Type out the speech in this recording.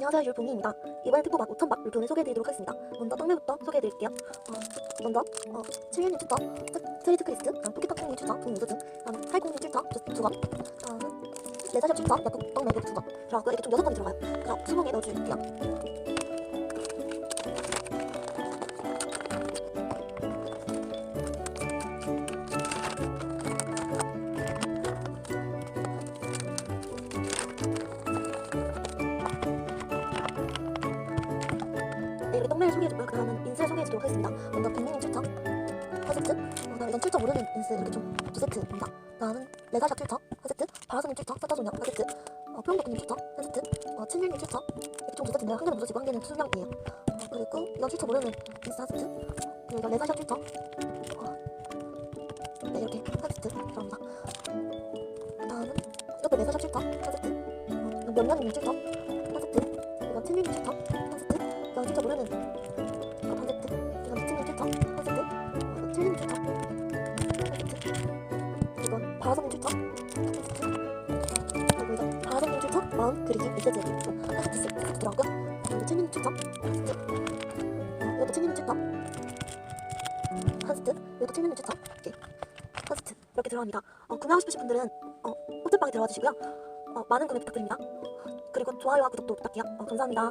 안녕하세요 율봉이입니다. 이번에 특보박 5천박 물품을 소개해드리도록 하겠습니다. 먼저 떡매부터 소개해드릴게요. 어, 먼저 어, 7년님 추천 스트리트 크리스, 다음 토끼떡볶이 추천 돈 우드등, 다음 팔공님 추천 두 건, 다음은 레자샵 추천 약국 떡매국 두 건. 들어가고 이렇게 총 여섯 건이 들어가요. 그래서 20개 넣어줄게요. 떡매를 소개해주고요. 그 다음은 인스를 소개해주도록 하겠습니다. 먼저 빅미님 출처. 한 세트, 어, 그다음 이건 출처 모르는 인스 이렇게 총 두 세트입니다. 다음은 레사샵 출처. 한 세트, 바라선님 출처. 사자소녀 한 세트, 어, 표현덕님 출처. 한 세트, 어, 칠일님 출처. 이렇게 총 두 세트인데요. 한 개는 무조지고 한 개는 수량이에요. 어, 그리고 이건 출처 모르는 인스 한 세트, 그리고 이건 레사샵 출처. 어, 네 이렇게 한 세트. 들어갑니다. 다음은 이것도 레사샵 출처. 한 세트, 어, 이건 몇몇님 출처. 한 세트, 이건 칠일님 출처 출처 모르는 이거 한 세트, 이건 미친님 이건 칠님 출처 한 세트, 이건 바라성님 세트, 그리고 이건 바라성님 출처 마음 그리기 메시지 씩 세트 들어가고요. 그리고 한 세트, 어, 이것도 출처 한 세트, 이것도 칠님 출처 이렇게 한 세트 이렇게 들어갑니다. 어, 구매하고 싶으신 분들은 어, 호텔방에 들어와 주시고요. 어, 많은 구매 부탁드립니다. 그리고 좋아요와 구독도 부탁해요. 어, 감사합니다.